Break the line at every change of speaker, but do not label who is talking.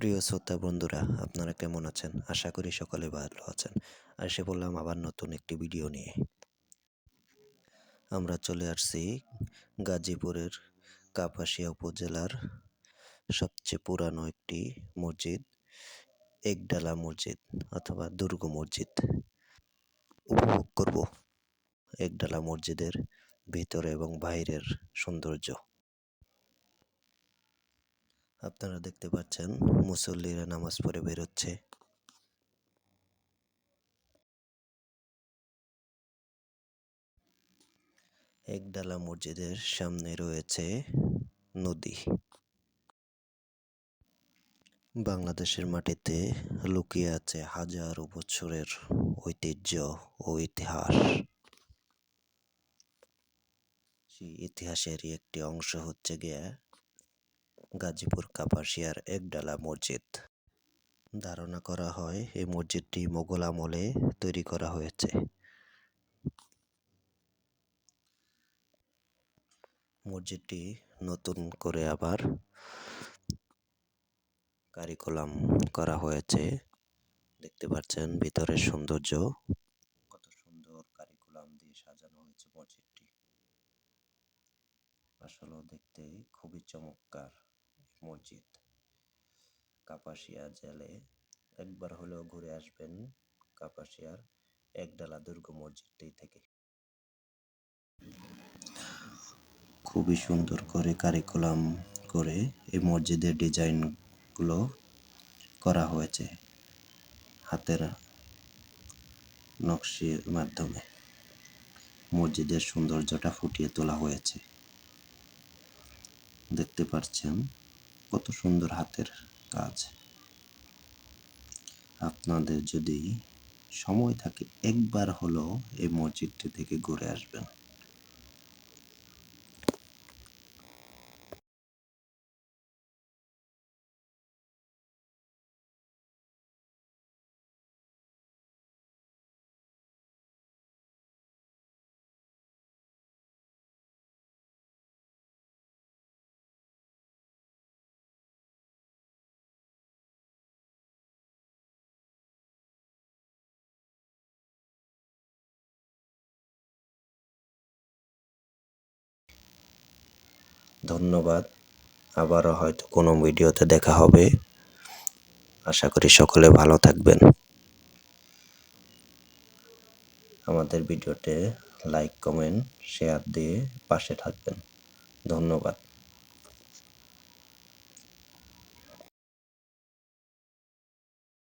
প্রিয় শ্রোতা বন্ধুরা, আপনারা কেমন আছেন? আশা করি সকলে ভালো আছেন। আর সে বললাম আবার নতুন একটি ভিডিও নিয়ে। আমরা চলে আসছি গাজীপুরের কাপাসিয়া উপজেলার সবচেয়ে পুরানো একটি মসজিদ, একডালা মসজিদ অথবা দুর্গ মসজিদ। উপভোগ করব। একডালা মসজিদের ভিতরে এবং বাইরের সৌন্দর্য। আপনারা দেখতে পাচ্ছেন, মুসল্লিরা নামাজ পড়ে বেরোচ্ছে। একডালা মসজিদের সামনে রয়েছে নদী। বাংলাদেশের মাটিতে লুকিয়ে আছে হাজারো বছরের ঐতিহ্য ও ইতিহাস। সেই ইতিহাসেরই একটি অংশ হচ্ছে গিয়ে গাজীপুর, কাপাসিয়ার একডালা মসজিদ। ধারণা করা হয়, এই মসজিদটি মোগল আমলে তৈরি করা হয়েছে। মসজিদটি নতুন করে আবার কারিকুলাম করা হয়েছে। দেখতে পাচ্ছেন ভিতরের সৌন্দর্য। কত সুন্দর কারিকুলাম দিয়ে সাজানো হয়েছে মসজিদটি। আসলে দেখতে খুবই চমৎকার। মসজিদ। কাপাসিয়া জেলে একবার হলেও ঘুরে আসবেন কাপাসিয়ার একডালা দুর্গ মসজিদটি থেকে। খুবই সুন্দর করে কারিকুলাম করে এই মসজিদের ডিজাইনগুলো করা হয়েছে হাতের নকশির মাধ্যমে। মসজিদের সৌন্দর্যটা ফুটিয়ে তোলা হয়েছে। দেখতে পাচ্ছেন কত সুন্দর হাতের কাজ। আপনাদের যদি সময় থাকে, একবার হলেও এই মসজিদটি থেকে ঘুরে আসবেন। ধন্যবাদ। আবারও হয়তো কোনো ভিডিওতে দেখা হবে। আশা করি সকলে ভালো থাকবেন। আমাদের ভিডিওতে লাইক, কমেন্ট, শেয়ার দিয়ে পাশে থাকবেন। ধন্যবাদ।